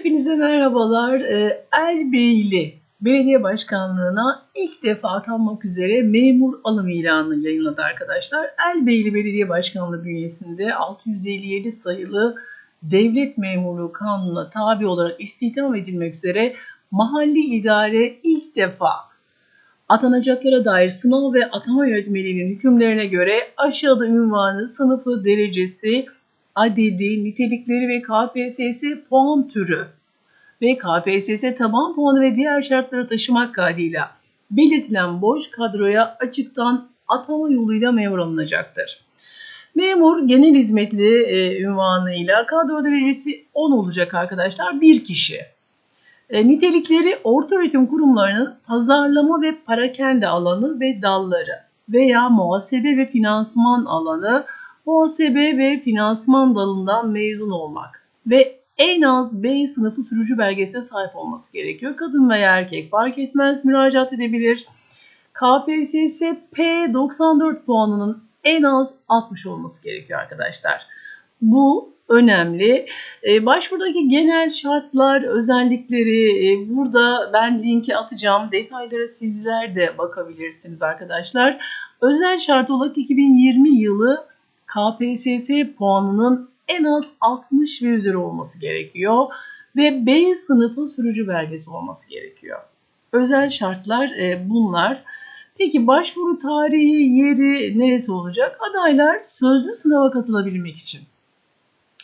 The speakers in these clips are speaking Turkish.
Hepinize merhabalar. Ee, Erbeyli Belediye Başkanlığı'na ilk defa atanmak üzere memur alım ilanı yayınladı arkadaşlar. Erbeyli Belediye Başkanlığı bünyesinde 657 sayılı Devlet Memurluğu Kanunu'na tabi olarak istihdam edilmek üzere mahalli idare ilk defa atanacaklara dair sınav ve atama yönetmeliğinin hükümlerine göre aşağıda ünvanı, sınıfı, derecesi, adedi, nitelikleri ve KPSS puan türü ve KPSS taban puanı ve diğer şartları taşımak kaydıyla belirtilen boş kadroya açıktan atama yoluyla memur alınacaktır. Memur genel hizmetli e, ünvanıyla kadro derecesi 10 olacak arkadaşlar. Bir kişi. E, nitelikleri orta öğretim kurumlarının pazarlama ve parakende alanı ve dalları veya muhasebe ve finansman alanı, muhasebe ve finansman dalından mezun olmak ve en az B sınıfı sürücü belgesine sahip olması gerekiyor. Kadın veya erkek fark etmez müracaat edebilir. KPSS P94 puanının en az 60 olması gerekiyor arkadaşlar. Bu önemli. Ee, başvurudaki genel şartlar, özellikleri e, burada ben linki atacağım. Detaylara sizler de bakabilirsiniz arkadaşlar. Özel şart olarak 2020 yılı KPSS puanının en az 60 ve üzeri olması gerekiyor ve B sınıfı sürücü belgesi olması gerekiyor. Özel şartlar e, bunlar. Peki başvuru tarihi, yeri neresi olacak? Adaylar sözlü sınava katılabilmek için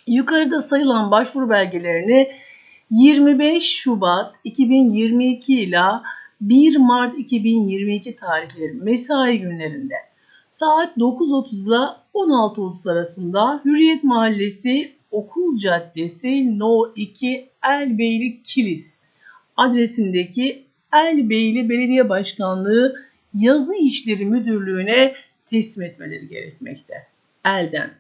yukarıda sayılan başvuru belgelerini 25 Şubat 2022 ile 1 Mart 2022 tarihleri mesai günlerinde saat 9.30 ile 16.30 arasında Hürriyet Mahallesi Okul Caddesi No 2 Elbeyli Kilis adresindeki Elbeyli Belediye Başkanlığı Yazı İşleri Müdürlüğü'ne teslim etmeleri gerekmekte. Elden.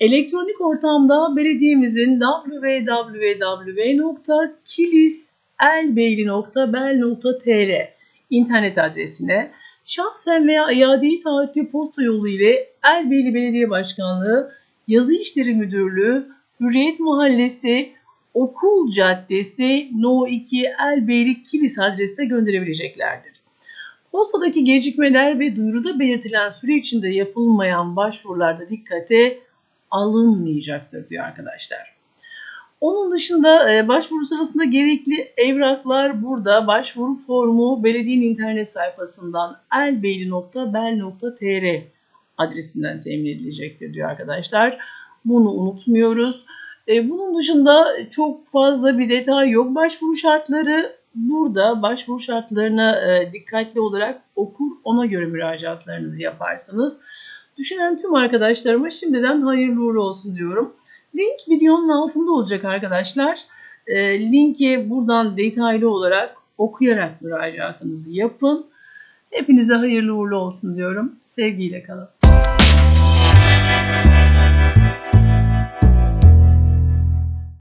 Elektronik ortamda belediyemizin www.kiliselbeyli.bel.tr internet adresine şahsen veya iadeli taahhütlü posta yolu ile Elbeyli Belediye Başkanlığı Yazı İşleri Müdürlüğü Hürriyet Mahallesi Okul Caddesi No 2 Elbeyli Kilis adresine gönderebileceklerdir. Postadaki gecikmeler ve duyuruda belirtilen süre içinde yapılmayan başvurularda dikkate alınmayacaktır diyor arkadaşlar. Onun dışında e, başvuru sırasında gerekli evraklar burada başvuru formu belediyenin internet sayfasından elbeyli.bel.tr adresinden temin edilecektir diyor arkadaşlar. Bunu unutmuyoruz. E, bunun dışında çok fazla bir detay yok. Başvuru şartları burada. Başvuru şartlarına e, dikkatli olarak okur ona göre müracaatlarınızı yaparsınız. Düşünen tüm arkadaşlarıma şimdiden hayırlı uğurlu olsun diyorum. Link videonun altında olacak arkadaşlar. E, linki buradan detaylı olarak okuyarak müracaatınızı yapın. Hepinize hayırlı uğurlu olsun diyorum. Sevgiyle kalın.